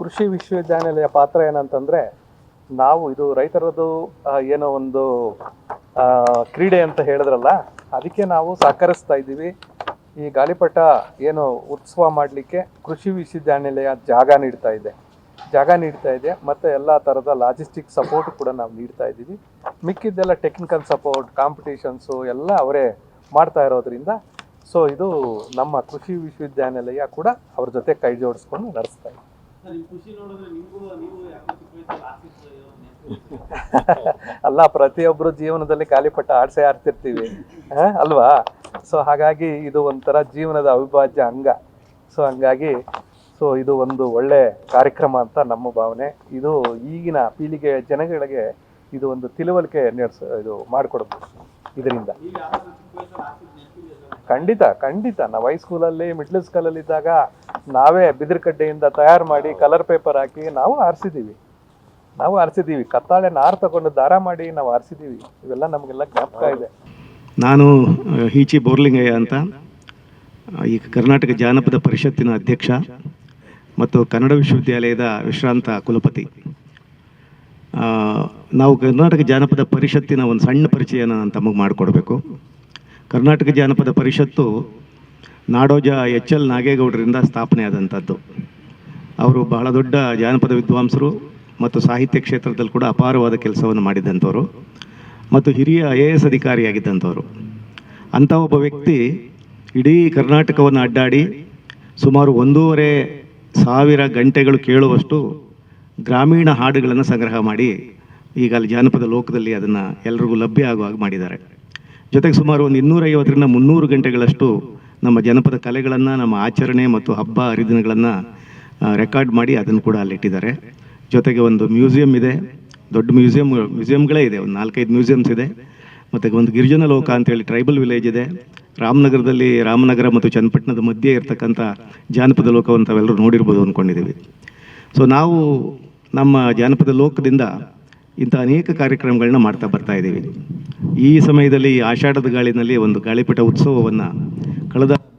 ಕೃಷಿ ವಿಶ್ವವಿದ್ಯಾನಿಲಯ ಪಾತ್ರ ಏನಂತಂದರೆ, ನಾವು ಇದು ರೈತರದ್ದು ಏನೋ ಒಂದು ಕ್ರೀಡೆ ಅಂತ ಹೇಳಿದ್ರಲ್ಲ, ಅದಕ್ಕೆ ನಾವು ಸಹಕರಿಸ್ತಾ ಇದ್ದೀವಿ. ಈ ಗಾಳಿಪಟ ಏನು ಉತ್ಸವ ಮಾಡಲಿಕ್ಕೆ ಕೃಷಿ ವಿಶ್ವವಿದ್ಯಾನಿಲಯ ಜಾಗ ನೀಡ್ತಾ ಇದೆ. ಜಾಗ ನೀಡ್ತಾ ಇದೆ, ಮತ್ತು ಎಲ್ಲ ಥರದ ಲಾಜಿಸ್ಟಿಕ್ ಸಪೋರ್ಟ್ ಕೂಡ ನಾವು ನೀಡ್ತಾ ಇದ್ದೀವಿ. ಮಿಕ್ಕಿದ್ದೆಲ್ಲ ಟೆಕ್ನಿಕಲ್ ಸಪೋರ್ಟ್ ಕಾಂಪಿಟೇಷನ್ಸು ಎಲ್ಲ ಅವರೇ ಮಾಡ್ತಾ ಇರೋದ್ರಿಂದ ಸೊ ಇದು ನಮ್ಮ ಕೃಷಿ ವಿಶ್ವವಿದ್ಯಾನಿಲಯ ಕೂಡ ಅವ್ರ ಜೊತೆ ಕೈ ಜೋಡಿಸ್ಕೊಂಡು ನಡೆಸ್ತಾ ಇದೆ. ಅಲ್ಲ ಪ್ರತಿಯೊಬ್ಬರು ಜೀವನದಲ್ಲಿ ಖಾಲಿಪಟ್ಟ ಆಡ್ಸೆ ಆಡ್ತಿರ್ತೀವಿ. ಅಲ್ವಾ? ಸೊ ಹಾಗಾಗಿ ಇದು ಒಂಥರ ಜೀವನದ ಅವಿಭಾಜ್ಯ ಅಂಗ. ಸೊ ಹಂಗಾಗಿ ಸೊ ಇದು ಒಂದು ಒಳ್ಳೆ ಕಾರ್ಯಕ್ರಮ ಅಂತ ನಮ್ಮ ಭಾವನೆ. ಇದು ಈಗಿನ ಪೀಳಿಗೆ ಜನಗಳಿಗೆ ಇದು ಒಂದು ತಿಳುವಳಿಕೆ ನಡೆಸ ಇದು ಮಾಡಿಕೊಡ್ಬೋದು ಇದರಿಂದ. ಖಂಡಿತ ಖಂಡಿತ. ನಾವು ಹೈಸ್ಕೂಲಲ್ಲಿ ಮಿಡ್ಲ್ ಸ್ಕೂಲಲ್ಲಿ ಇದ್ದಾಗ ನಾವೇ ಬಿದಿರುಕಡ್ಡೆಯಿಂದ ತಯಾರು ಮಾಡಿ ಕಲರ್ ಪೇಪರ್ ಹಾಕಿ ನಾವು ಆರಿಸಿದ್ದೀವಿ ನಾವು ಆರಿಸಿದ್ದೀವಿ ಕತ್ತಾಳೆ ನಾರು ತಗೊಂಡು ದಾರ ಮಾಡಿ ನಾವು ಆರಿಸಿದ್ದೀವಿ ಇವೆಲ್ಲ ನಮಗೆಲ್ಲ ಜ್ಞಾಪಕ ಇದೆ. ನಾನು ಹೀಚಿ ಬೋರ್ಲಿಂಗಯ್ಯ ಅಂತ. ಈ ಕರ್ನಾಟಕ ಜಾನಪದ ಪರಿಷತ್ತಿನ ಅಧ್ಯಕ್ಷ ಮತ್ತು ಕನ್ನಡ ವಿಶ್ವವಿದ್ಯಾಲಯದ ವಿಶ್ರಾಂತ ಕುಲಪತಿ. ನಾವು ಕರ್ನಾಟಕ ಜಾನಪದ ಪರಿಷತ್ತಿನ ಒಂದು ಸಣ್ಣ ಪರಿಚಯನ ತಮಗೆ ಮಾಡಿಕೊಡ್ಬೇಕು. ಕರ್ನಾಟಕ ಜಾನಪದ ಪರಿಷತ್ತು ನಾಡೋಜ ಎಚ್ ಎಲ್ ನಾಗೇಗೌಡರಿಂದ ಸ್ಥಾಪನೆ ಆದಂಥದ್ದು ಅವರು ಬಹಳ ದೊಡ್ಡ ಜಾನಪದ ವಿದ್ವಾಂಸರು ಮತ್ತು ಸಾಹಿತ್ಯ ಕ್ಷೇತ್ರದಲ್ಲಿ ಕೂಡ ಅಪಾರವಾದ ಕೆಲಸವನ್ನು ಮಾಡಿದಂಥವರು ಮತ್ತು ಹಿರಿಯ ಐ ಎ ಎಸ್ ಅಧಿಕಾರಿಯಾಗಿದ್ದಂಥವರು. ಅಂಥ ಒಬ್ಬ ವ್ಯಕ್ತಿ ಇಡೀ ಕರ್ನಾಟಕವನ್ನು ಅಡ್ಡಾಡಿ ಸುಮಾರು ಒಂದೂವರೆ ಸಾವಿರ ಗಂಟೆಗಳು ಕೇಳುವಷ್ಟು ಗ್ರಾಮೀಣ ಹಾಡುಗಳನ್ನು ಸಂಗ್ರಹ ಮಾಡಿ ಈಗ ಅಲ್ಲಿ ಜಾನಪದ ಲೋಕದಲ್ಲಿ ಅದನ್ನು ಎಲ್ರಿಗೂ ಲಭ್ಯ ಆಗುವಾಗ ಮಾಡಿದ್ದಾರೆ. ಜೊತೆಗೆ ಸುಮಾರು ಒಂದು ಇನ್ನೂರೈವತ್ತರಿಂದ ಮುನ್ನೂರು ಗಂಟೆಗಳಷ್ಟು ನಮ್ಮ ಜನಪದ ಕಲೆಗಳನ್ನು, ನಮ್ಮ ಆಚರಣೆ ಮತ್ತು ಹಬ್ಬ ಹರಿದಿನಗಳನ್ನು ರೆಕಾರ್ಡ್ ಮಾಡಿ ಅದನ್ನು ಕೂಡ ಅಲ್ಲಿಟ್ಟಿದ್ದಾರೆ. ಜೊತೆಗೆ ಒಂದು ಮ್ಯೂಸಿಯಂ ಇದೆ. ದೊಡ್ಡ ಮ್ಯೂಸಿಯಂ, ಮ್ಯೂಸಿಯಂಗಳೇ ಇದೆ. ಒಂದು ನಾಲ್ಕೈದು ಮ್ಯೂಸಿಯಮ್ಸ್ ಇದೆ. ಮತ್ತು ಒಂದು ಗಿರಿಜನ ಲೋಕ ಅಂತೇಳಿ ಟ್ರೈಬಲ್ ವಿಲೇಜ್ ಇದೆ. ರಾಮನಗರದಲ್ಲಿ ರಾಮನಗರ ಮತ್ತು ಚನ್ನಪಟ್ಟಣದ ಮಧ್ಯೆ ಇರತಕ್ಕಂಥ ಜಾನಪದ ಲೋಕವನ್ನು ತಾವೆಲ್ಲರೂ ನೋಡಿರ್ಬೋದು ಅಂದ್ಕೊಂಡಿದ್ದೀವಿ ಸೊ ನಾವು ನಮ್ಮ ಜಾನಪದ ಲೋಕದಿಂದ ಇಂಥ ಅನೇಕ ಕಾರ್ಯಕ್ರಮಗಳನ್ನ ಮಾಡ್ತಾ ಬರ್ತಾ ಇದ್ದೀವಿ. ಈ ಸಮಯದಲ್ಲಿ ಆಷಾಢದ ಗಾಳಿನಲ್ಲಿ ಒಂದು ಗಾಳಿಪಟ ಉತ್ಸವವನ್ನು ಕಳೆದ